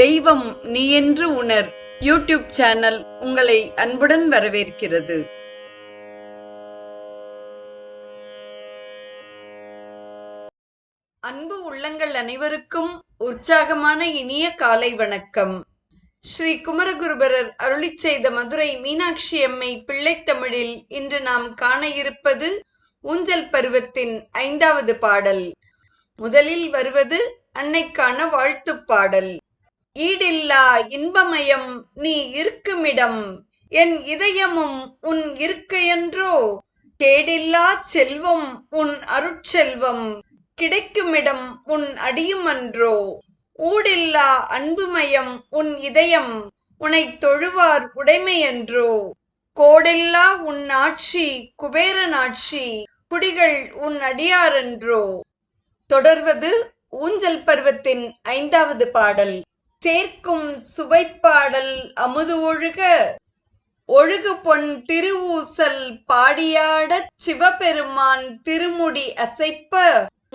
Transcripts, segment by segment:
தெய்வம் நீ என்று உணர். யூடியூப் சேனல் உங்களை அன்புடன் வரவேற்கிறது. அன்பு உள்ளங்கள் அனைவருக்கும் உற்சாகமான இனிய காலை வணக்கம். ஸ்ரீ குமரகுருபரர் அருளிச் செய்த மதுரை மீனாட்சி அம்மை பிள்ளைத்தமிழில் இன்று நாம் காண இருப்பது ஊஞ்சல் பருவத்தின் ஐந்தாவது பாடல். முதலில் வருவது அன்னைக்கான வாழ்த்துப் பாடல். ஈடில்லா இன்பமயம் நீ இருக்குமிடம் என் இதயமும் உன் இருக்கையன்றோ? கேடில்லா செல்வம் உன் அருட்செல்வம் கிடைக்குமிடம் உன் அடியுமன்றோ? ஊடில்லா அன்புமயம் உன் இதயம் உனை தொழுவார் உடைமையன்றோ? கோடில்லா உன் ஆட்சி குபேரனாட்சி குடிகள் உன் அடியாரன்றோ? தொடர்வது ஊஞ்சல் பருவத்தின் ஐந்தாவது பாடல். சேர்க்கும் சுவைப்பாடல் அமுது ஒழுக. ஒழுகு பொன் திருவூசல் பாடியாடச் சிவபெருமான் திருமுடி அசைப்ப.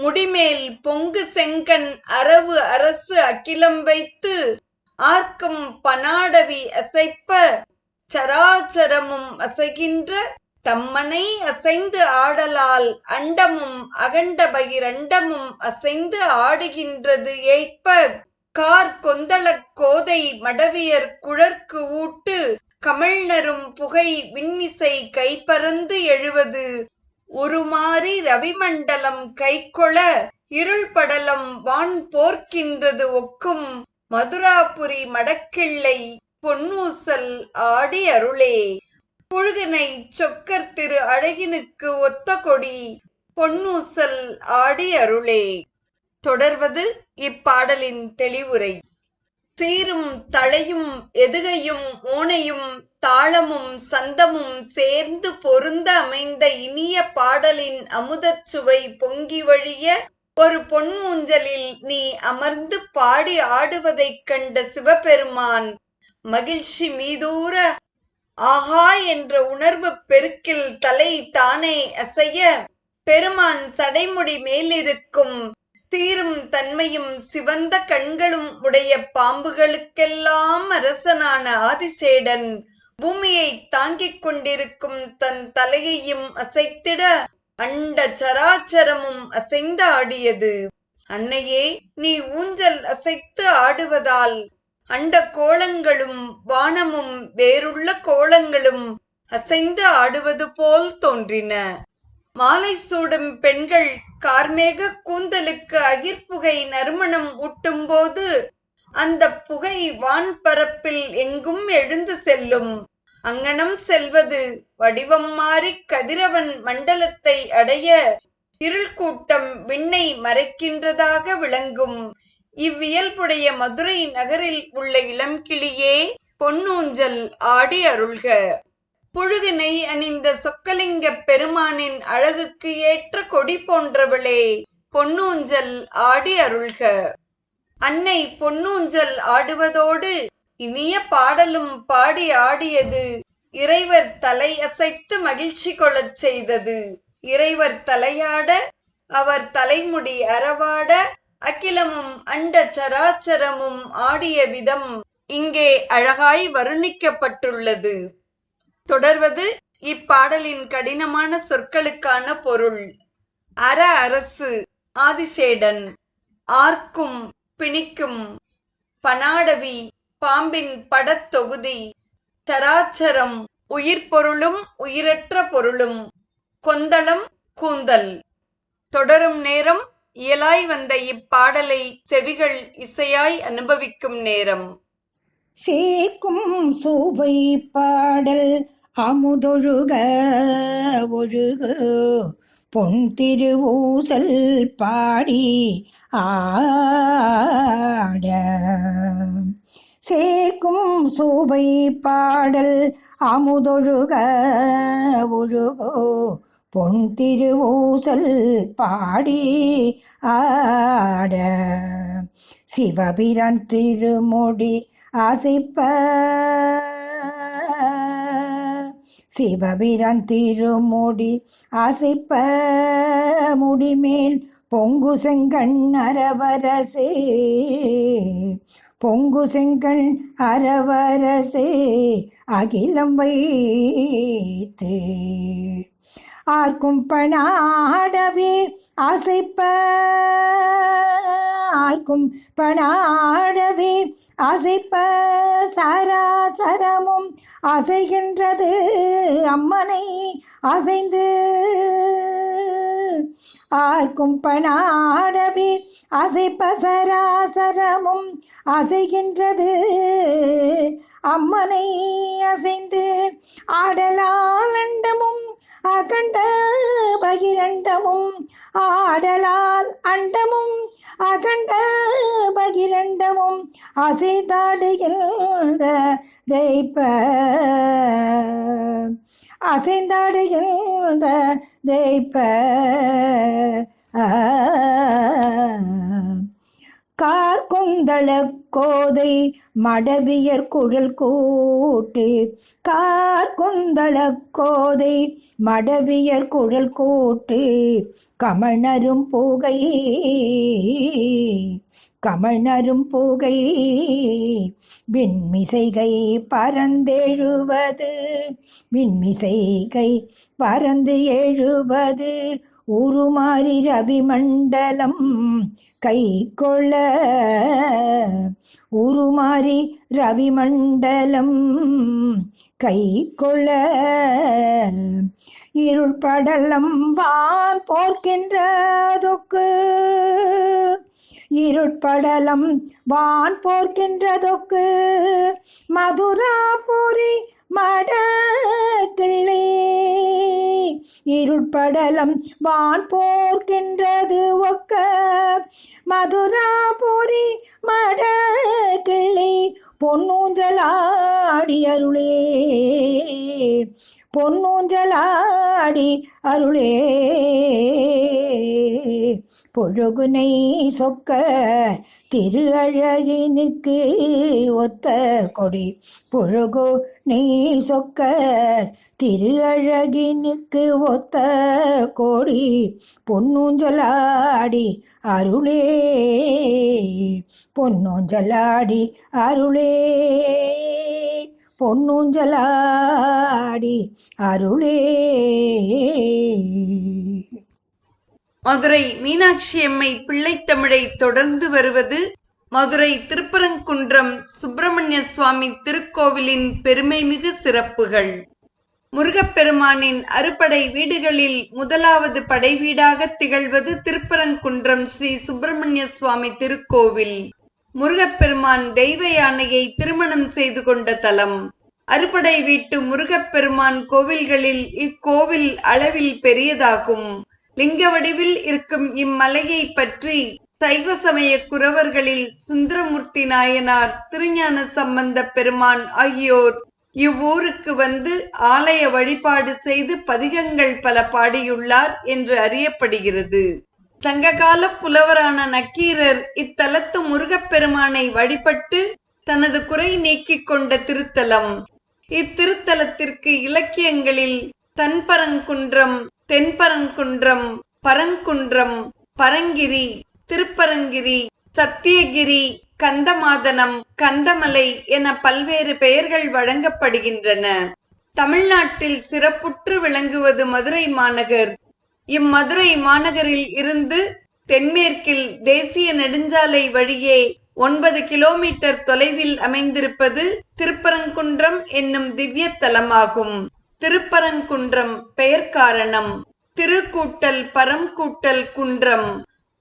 முடிமேல் பொங்கு செங்கன் அரவு அரசு அகிலம் வைத்து. ஆர்க்கும் பனாடவி அசைப்ப. சராச்சரமும் அசைகின்ற தம்மனை அசைந்து ஆடலால் அண்டமும் அகண்ட பகிரண்டமும் அசைந்து ஆடுகின்றது ஏய்ப்ப. கார் கொந்தளக் கோதை மடவியர் குழற்கு ஊட்டு கமழ்நரும் புகை விண்மிசை கைப்பறந்து எழுவது. உருமாறி ரவிமண்டலம் கைக்கொள இருள் படலம் வான் போர்க்கின்றது ஒக்கும். மதுராபுரி மடக்கிள்ளை பொன்னூசல் ஆடி அருளே. புழுகனை சொக்கர் திரு அழகினுக்கு ஒத்த கொடி பொன்னூசல் ஆடி அருளே. தொடர்வது இப்பாடலின் தெளிவுரை. சீரும் தளையும் எதுகையும் ஓனையும் தாளமும் சந்தமும் சேர்ந்து பொருந்த அமைந்த இனிய பாடலின் அமுதச் சுவை பொங்கி வழிய ஒரு பொன்மூஞ்சலில் நீ அமர்ந்து பாடி ஆடுவதைக் கண்ட சிவபெருமான். மகிழ்ச்சி மீதூர ஆஹா என்ற உணர்வு பெருக்கில் தலை தானே அசைய பெருமான் சடைமுடி மேலிருக்கும் தீரும் தன்மையும் சிவந்த கண்களும் உடைய பாம்புகளுக்கெல்லாம் அரசனான ஆதிசேடன் பூமியை தாங்கிக் கொண்டிருக்கும் தன் தலையையும் அசைத்திட அண்ட சராச்சரமும் அசைந்து ஆடியது. அன்னையே நீ ஊஞ்சல் அசைத்து ஆடுவதால் அண்ட கோலங்களும் வானமும் வேறுள்ள கோலங்களும் அசைந்து ஆடுவது போல் தோன்றின. மாலை சூடும் பெண்கள் கார்மேக கூந்தலுக்கு அகிர்புகை நறுமணம் ஊட்டும்போது அந்த புகை வான் பரப்பில் எங்கும் எழுந்து செல்லும். அங்கனம் செல்வது வடிவம் மாறி கதிரவன் மண்டலத்தை அடைய இருள் கூட்டம் விண்ணை மறைக்கின்றதாக விளங்கும். இவ்வியல்புடைய மதுரை நகரில் உள்ள இளம்கிளியே பொன்னூஞ்சல் ஆடி அருள்க. புழுகினை அணிந்த சொக்கலிங்க பெருமானின் அழகுக்கு ஏற்ற கொடி போன்றவளே பொன்னூஞ்சல் ஆடி அருள்க. அன்னை பொன்னூஞ்சல் ஆடுவதோடு இனிய பாடலும் பாடி ஆடியது இறைவர் தலை அசைத்து மகிழ்ச்சி கொள்ளச் செய்தது. இறைவர் தலையாட அவர் தலைமுடி அறவாட அகிலமும் அண்ட சராச்சரமும் ஆடிய விதம் இங்கே அழகாய் வருணிக்கப்பட்டுள்ளது. தொடர்வது இப்பாடலின் கடினமான சொற்களுக்கான பொருள். அற அரசு ஆதிசேடன். ஆர்க்கும் பிணிக்கும். பனாடவி பாம்பின் படத்தொகுதி தராச்சரம் உயிர் பொருளும் உயிரற்ற பொருளும். கொந்தளம் கூந்தல். தொடரும் நேரம் இயலாய் வந்த இப்பாடலை செவிகள் இசையாய் அனுபவிக்கும் நேரம். சேர்க்கும் சுவை பாடல். அமுதொழுக ஒழுகு. பொன் திருவூசல் பாடி ஆட. சேர்க்கும் சுவை பாடல் அமுதொழுக ஒழுகோ. பொன் திருவூசல் பாடி ஆட. சிவபிரான் திருமுடி அசைப்ப சிவபிரான் திருமுடி அசைப்ப முடிமேல் பொங்கு செங்கண் அரவரசே. பொங்கு செங்கண் அரவரசே அகிலம் வைத்து ஆர்க்கும் பணாடவே ஆசைப்ப ஆர்க்கும் பணாடவே ஆசைப்ப சராசரமும் அசைகின்றது அம்மனை அசைந்து. ஆர்க்கும் பணாடவே அசைப்ப. சராசரமும் அசைகின்றது அம்மனை அசைந்து. ஆடலால் அண்டமும் அகண்ட பகிரண்டமும் ஆடலால் அண்டமும் அகண்ட பகிரண்டமும் அசைந்தாடுகின்ற தெய்ப்ப. அசைந்தாடுகின்ற தெய்ப்ப. கார்குந்தள கோதை மடவியர் குழல் கூட்டு கார்குந்தள கோதை. மடவியர் குழல் கூட்டு கமணரும் புகை. கமணரும் புகை விண்மிசைகை பறந்தெழுவது. விண்மிசைகை பறந்து எழுவது. உருமாறி ரவிமண்டலம் கை கொள்ள உருமாறி ரவிமண்டலம் கை கொள்ள இருள் படலம் வான் போர்க்கின்றதொக்கு. இருட்படலம் வான் போர்க்கின்றதொக்கு. மதுராபுரி மட கிள்ளே இருட்படலம் வான் போர்க்கின்றது ஒக்க மதுராபுரி பொன்னூஞ்சலாடி அருளே. பொன்னூஞ்சலாடி அருளே. பொழுகுனை சொக்க திரு அழகினுக்கு ஒத்த கொடி. பொழுகு நெய் சொக்க திரு அழகினுக்கு ஒத்த கொடி. பொன்னூஞ்சலாடி அருளே. பொன்னூஞ்சலாடி அருளே. பொன்னூஞ்சலாடி அருளே. மதுரை மீனாட்சி அம்மை பிள்ளைத்தமிழை தொடர்ந்து வருவது மதுரை திருப்பரங்குன்றம் சுப்பிரமணிய சுவாமி திருக்கோவிலின் பெருமைமிகு சிறப்புகள். முருகப்பெருமானின் அறுபடை வீடுகளில் முதலாவது படை வீடாக திகழ்வது திருப்பரங்குன்றம் ஸ்ரீ சுப்பிரமணிய சுவாமி திருக்கோவில். முருகப்பெருமான் தெய்வ யானையை திருமணம் செய்து கொண்ட தலம். அறுபடை வீட்டு முருகப்பெருமான் கோவில்களில் இக்கோவில் அளவில் பெரியதாகும். லிங்க வடிவில் இருக்கும் இம்மலையை பற்றி சைவ சமய குரவர்களில் சுந்தரமூர்த்தி நாயனார் திருஞான சம்பந்த பெருமான் ஆகியோர் இவ்வூருக்கு வந்து ஆலய வழிபாடு செய்து பதிகங்கள் பல பாடியுள்ளார் என்று அறியப்படுகிறது. சங்ககால புலவரான நக்கீரர் இத்தலத்து முருகப்பெருமானை வழிபட்டு தனது குறை நீக்கிக் கொண்ட திருத்தலம். இத்திருத்தலத்திற்கு இலக்கியங்களில் தன்பரங்குன்றம் தென்பரங்குன்றம் பரங்குன்றம் பரங்கிரி திருப்பரங்கிரி சத்தியகிரி கந்தமாதனம் கந்தமலை என பல்வேறு பெயர்கள் வழங்கப்படுகின்றன. தமிழ்நாட்டில் சிறப்புற்று விளங்குவது மதுரை மாநகர். இம்மதுரை மாநகரில் இருந்து தென்மேற்கில் தேசிய நெடுஞ்சாலை வழியே ஒன்பது கிலோமீட்டர் தொலைவில் அமைந்திருப்பது திருப்பரங்குன்றம் என்னும் திவ்ய தலமாகும் திருப்பரங்குன்றம் பெயர் காரணம். திருக்கூட்டல் பரம்கூட்டல் குன்றம்.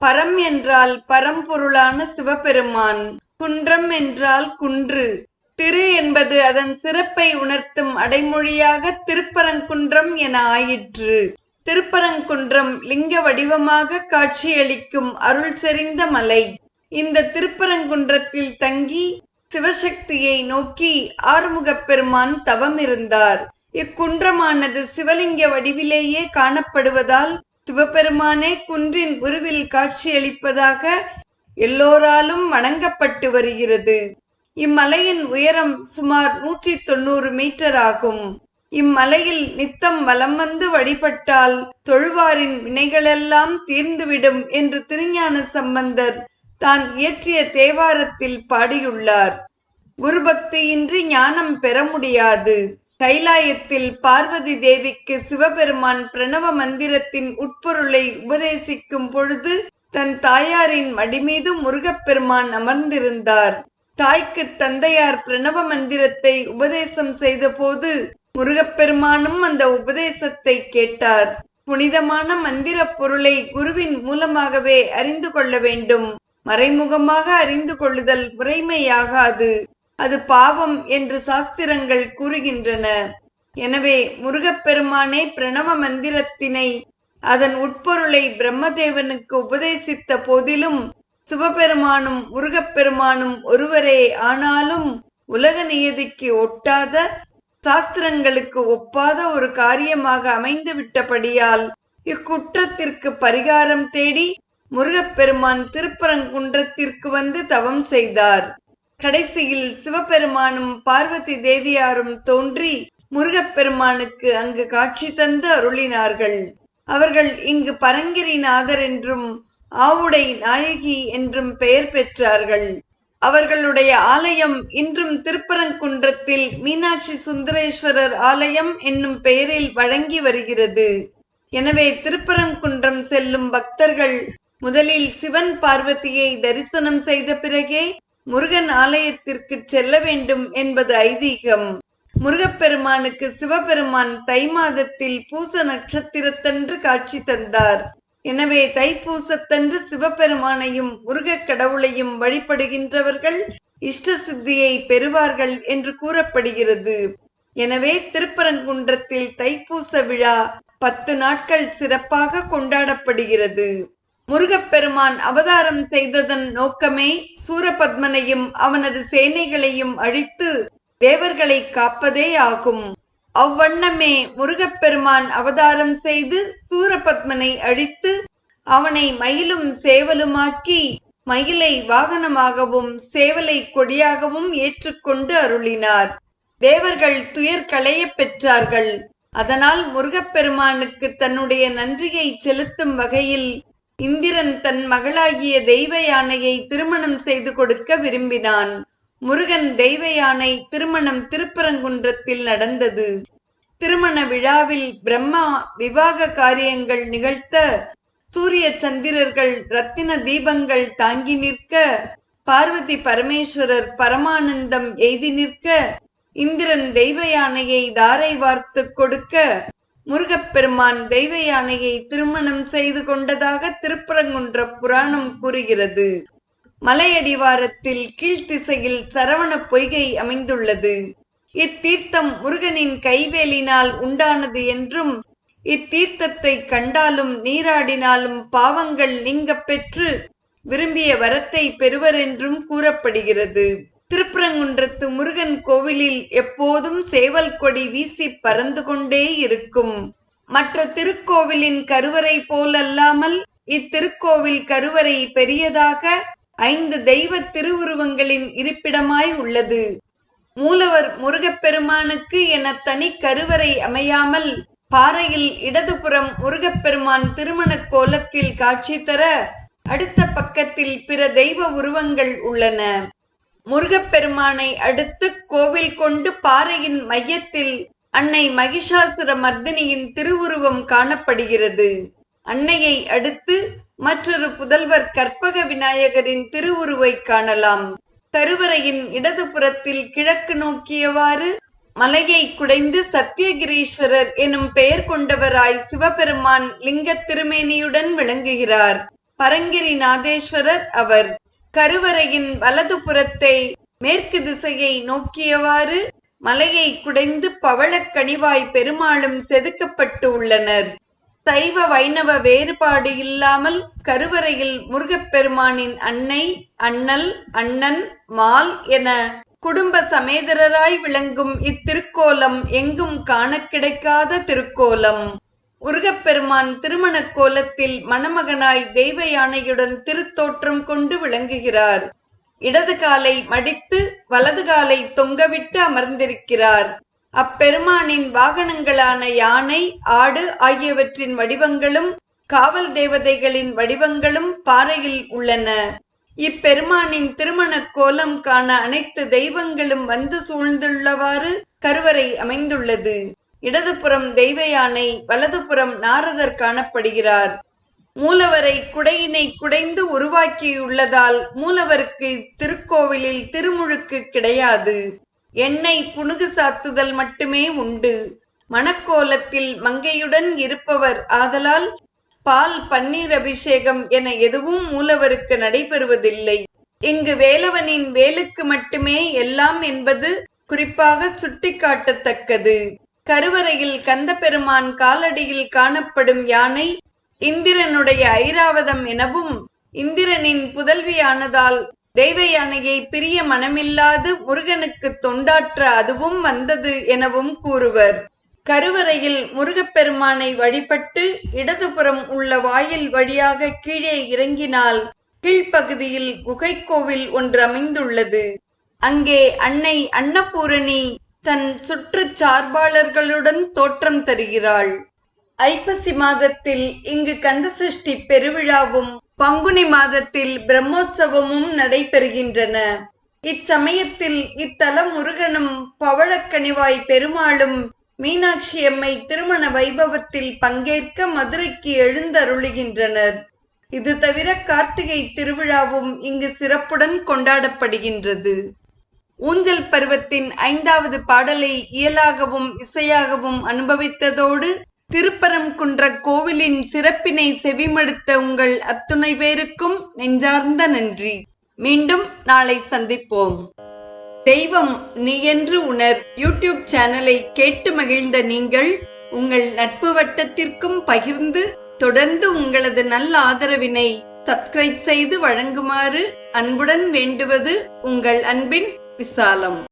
பரம் என்றால் பரம்பொருளான சிவபெருமான் குன்றம் என்றால் குன்று. திரு என்பது அதன் சிறப்பை உணர்த்தும் அடைமொழியாக திருப்பரங்குன்றம் என ஆயிற்று. திருப்பரங்குன்றம் லிங்க வடிவமாக காட்சியளிக்கும் அருள் செறிந்த மலை. இந்த திருப்பரங்குன்றத்தில் தங்கி சிவசக்தியை நோக்கி ஆறுமுகப் பெருமான் தவம் இருந்தார் இக்குன்றமானது சிவலிங்க வடிவிலேயே காணப்படுவதால் சிவபெருமானே குன்றின் உருவில் காட்சியளிப்பதாக எல்லோராலும் வணங்கப்பட்டு வருகிறது. இம்மலையின் உயரம் சுமார் நூற்றி தொண்ணூறு மீட்டர் ஆகும். இம்மலையில் நித்தம் வலம் வந்து வழிபட்டால் தொழுவாரின் வினைகளெல்லாம் தீர்ந்துவிடும் என்று திருஞான சம்பந்தர் தான் இயற்றிய தேவாரத்தில் பாடியுள்ளார். குருபக்தியின்றி ஞானம் பெற முடியாது. கைலாயத்தில் பார்வதி தேவிக்கு சிவபெருமான் பிரணவ மந்திரத்தின் உட்பொருளை உபதேசிக்கும் பொழுது தன் தாயாரின் மடிமீது முருகப்பெருமான் அமர்ந்திருந்தார். தாய்க்கு தந்தையார் பிரணவ மந்திரத்தை உபதேசம் செய்தபோது முருகப்பெருமானும் அந்த உபதேசத்தை கேட்டார். புனிதமான மந்திர பொருளை குருவின் மூலமாகவே அறிந்து கொள்ள வேண்டும். மறைமுகமாக அறிந்து கொள்ளுதல் முறைமையாகாது. அது பாவம் என்று சாஸ்திரங்கள் கூறுகின்றன. எனவே முருகப்பெருமானே பிரணவ மந்திரத்தினை அதன் உட்பொருளை பிரம்மதேவனுக்கு உபதேசித்த போதிலும் சிவபெருமானும் முருகப்பெருமானும் ஒருவரே ஆனாலும் உலக நியதிக்கு ஒட்டாத சாஸ்திரங்களுக்கு ஒப்பாத ஒரு காரியமாக அமைந்து விட்டபடியால் இக்குற்றத்திற்கு பரிகாரம் தேடி முருகப்பெருமான் திருப்பரங்குன்றத்திற்கு வந்து தவம் செய்தார். கடைசியில் சிவபெருமானும் பார்வதி தேவியாரும் தோன்றி முருகப்பெருமானுக்கு அங்கு காட்சி தந்து அருளினார்கள். அவர்கள் இங்கு பரங்கிரிநாதர் என்றும் ஆவுடை நாயகி என்றும் பெயர் பெற்றார்கள். அவர்களுடைய ஆலயம் இன்றும் திருப்பரங்குன்றத்தில் மீனாட்சி சுந்தரேஸ்வரர் ஆலயம் என்னும் பெயரில் வழங்கி வருகிறது. எனவே திருப்பரங்குன்றம் செல்லும் பக்தர்கள் முதலில் சிவன் பார்வதியை தரிசனம் செய்த பிறகே முருகன் ஆலயத்திற்கு செல்ல வேண்டும் என்பது ஐதீகம். முருகப்பெருமானுக்கு சிவபெருமான் தை மாதத்தில் பூச நட்சத்திரத்தன்று காட்சி தந்தார். எனவே தைப்பூசத்தன்று சிவபெருமானையும் முருகக் கடவுளையும் வழிபடுகின்றவர்கள் இஷ்ட சித்தியை பெறுவார்கள் என்று கூறப்படுகிறது. எனவே திருப்பரங்குன்றத்தில் தைப்பூச விழா பத்து நாட்கள் சிறப்பாக கொண்டாடப்படுகிறது. முருகப்பெருமான் அவதாரம் செய்ததன் நோக்கமே சூரபத்மனையும் அவனது சேனைகளையும் அழித்து தேவர்களை காப்பதே ஆகும். அவ்வண்ணமே முருகப்பெருமான் அவதாரம் செய்து சூரபத்மனை அழித்து அவனை மயிலும் சேவலுமாக்கி மயிலை வாகனமாகவும் சேவலை கொடியாகவும் ஏற்றுக்கொண்டு அருளினார். தேவர்கள் துயர் களைய பெற்றார்கள். அதனால் முருகப்பெருமானுக்கு தன்னுடைய நன்றியை செலுத்தும் வகையில் இந்திரன் தன் மகளாகிய தெய்வ யானையை திருமணம் செய்து கொடுக்க விரும்பினான். முருகன் தெய்வ யானை திருமணம் திருப்பரங்குன்றத்தில் நடந்தது. திருமண விழாவில் பிரம்மா விவாக காரியங்கள் நிகழ்த்த சூரிய சந்திரர்கள் ரத்தின தீபங்கள் தாங்கி நிற்க பார்வதி பரமேஸ்வரர் பரமானந்தம் எய்தி நிற்க இந்திரன் தெய்வ யானையை தாரை வார்த்து கொடுக்க முருகப்பெருமான் தெய்வ யானையை திருமணம் செய்து கொண்டதாக திருப்பரங்குன்ற புராணம் கூறுகிறது. மலையடிவாரத்தில் கீழ்த்திசையில் சரவண பொய்கை அமைந்துள்ளது. இத்தீர்த்தம் முருகனின் கைவேலினால் உண்டானது என்றும் இத்தீர்த்தத்தை கண்டாலும் நீராடினாலும் பாவங்கள் நீங்க பெற்று விரும்பிய வரத்தை பெறுவர் என்றும் கூறப்படுகிறது. திருப்பரங்குன்றத்து முருகன் கோவிலில் எப்போதும் சேவல் கொடி வீசி பறந்து கொண்டே இருக்கும். மற்ற திருக்கோவிலின் கருவறை போலல்லாமல் இத்திருக்கோவில் கருவறை பெரியதாக ஐந்து தெய்வ திருவுருவங்களின் இருப்பிடமாய் உள்ளது. மூலவர் முருகப்பெருமானுக்கு என தனி கருவறை அமையாமல் பாறையில் இடதுபுறம் முருகப்பெருமான் திருமண கோலத்தில் காட்சி தர அடுத்த பக்கத்தில் பிற தெய்வ உருவங்கள் உள்ளன. முருகப்பெருமானை அடுத்து கோவில் கொண்டு பாறையின் மையத்தில் அன்னை மகிஷாசுர மர்தினியின் திருவுருவம் காணப்படுகிறது. அன்னையை அடுத்து மற்றொரு புதல்வர் கற்பக விநாயகரின் திருவுருவை காணலாம். கருவறையின் இடதுபுறத்தில் கிழக்கு நோக்கியவாறு மலையை குடைந்து சத்தியகிரீஸ்வரர் எனும் பெயர் கொண்டவராய் சிவபெருமான் லிங்க திருமேனியுடன் விளங்குகிறார். பரங்கிரி நாதேஸ்வரர் அவர். கருவறையின் வலது புறத்தை மேற்கு திசையை நோக்கியவாறு மலையை குடைந்து பவளக்கணிவாய் பெருமாளும் செதுக்கப்பட்டு உள்ளனர். சைவ வைணவ வேறுபாடு இல்லாமல் கருவறையில் முருகப்பெருமானின் அன்னை அண்ணல் அண்ணன் மால் என குடும்ப சமேதரராய் விளங்கும் இத்திருக்கோலம் எங்கும் காண கிடைக்காத திருக்கோலம். முருகப்பெருமான் திருமண கோலத்தில் மணமகனாய் தெய்வ யானையுடன் திருத்தோற்றம் கொண்டு விளங்குகிறார். இடது காலை மடித்து வலது காலை தொங்கவிட்டு அமர்ந்திருக்கிறார். அப்பெருமானின் வாகனங்களான யானை ஆடு ஆகியவற்றின் வடிவங்களும் காவல் தேவதைகளின் வடிவங்களும் பாறையில் உள்ளன. இப்பெருமானின் திருமண கோலம் காண அனைத்து தெய்வங்களும் வந்து சூழ்ந்துள்ளவாறு கருவறை அமைந்துள்ளது. இடதுபுறம் தெய்வ யானை வலதுபுறம் நாரதர் காணப்படுகிறார். மூலவரை குடையினை குடைந்து உருவாக்கியுள்ளதால் மூலவருக்கு திருக்கோவிலில் திருமுழுக்கு கிடையாது. எண்ணெய் புனுகு சாத்துதல் மட்டுமே உண்டு. மணக்கோலத்தில் மங்கையுடன் இருப்பவர் ஆதலால் பால் பன்னீர் அபிஷேகம் என எதுவும் மூலவருக்கு நடைபெறுவதில்லை. இங்கு வேலவனின் வேலுக்கு மட்டுமே எல்லாம் என்பது குறிப்பாக சுட்டிக்காட்டத்தக்கது. கருவறையில் கந்தபெருமான் காலடியில் காணப்படும் யானை இந்திரனுடைய ஐராவதம் எனவும் இந்திரனின் புதல்வியானதால் தெய்வ யானையை பிரிய மனமில்லாது முருகனுக்கு தொண்டாற்ற அதுவும் வந்தது எனவும் கூறுவர். கருவறையில் முருகப்பெருமானை வழிபட்டு இடதுபுறம் உள்ள வாயில் வழியாக கீழே இறங்கினால் கீழ்ப்பகுதியில் குகைக்கோவில் ஒன்று அமைந்துள்ளது. அங்கே அன்னை அன்னபூரணி தன் சுற்றுச் சார்பாளர்களுடன் தோற்றம் தருகிறாள். ஐப்பசி மாதத்தில் இங்கு கந்தசஷ்டி பெருவிழாவும் பங்குனி மாதத்தில் பிரம்மோற்சவமும் நடைபெறுகின்றன. இச்சமயத்தில் இத்தல முருகனும் பவழக்கணிவாய் பெருமாளும் மீனாட்சி அம்மை திருமண வைபவத்தில் பங்கேற்க மதுரைக்கு எழுந்தருளுகின்றனர். இது தவிர கார்த்திகை திருவிழாவும் இங்கு சிறப்புடன் கொண்டாடப்படுகின்றது. ஊஞ்சல் பருவத்தின் ஐந்தாவது பாடலை இயலாகவும் இசையாகவும் அனுபவித்ததோடு திருப்பரங்குன்ற கோவிலின் சிறப்பினை செவிமடுத்த உங்கள் அத்துணை பேருக்கும் நெஞ்சார்ந்த நன்றி. மீண்டும் நாளை சந்திப்போம். தெய்வம் நீ என்று உணர் யூடியூப் சேனலை கேட்டு மகிழ்ந்த நீங்கள் உங்கள் நட்பு வட்டத்திற்கும் பகிர்ந்து தொடர்ந்து உங்களது நல்ல ஆதரவினை சப்ஸ்கிரைப் செய்து வழங்குமாறு அன்புடன் வேண்டுவது உங்கள் அன்பின் విశాలం.